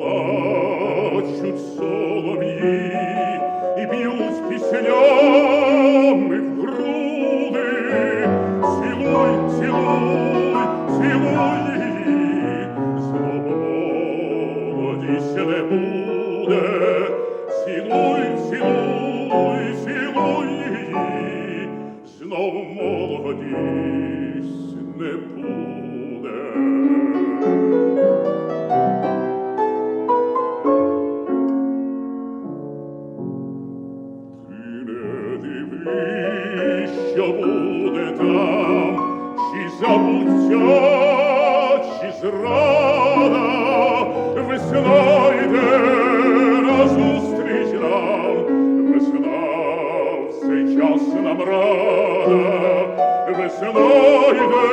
плачуть солов'ї і б'ють піснями в груди, цілуй, цілуй, цілуй її, зломодіся не буде, цілуй, цілуй, цілуй її, знов молоді. Що буде там, чи забуття, чи зрада, весна йде назустріч нам, весна в цей час нам рада, весна йде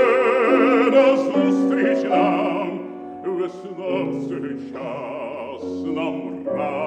назустріч нам, весна в цей час нам рада.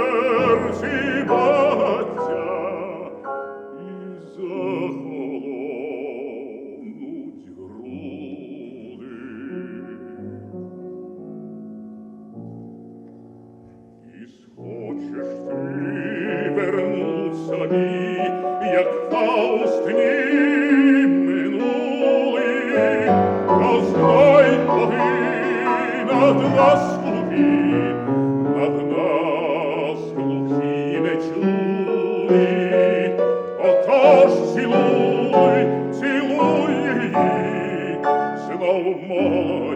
собі, як Фауст ні минулий, то знай боги над нас глухі, над нас глухі не чули. Отож цілуй, цілуй її, знов молодість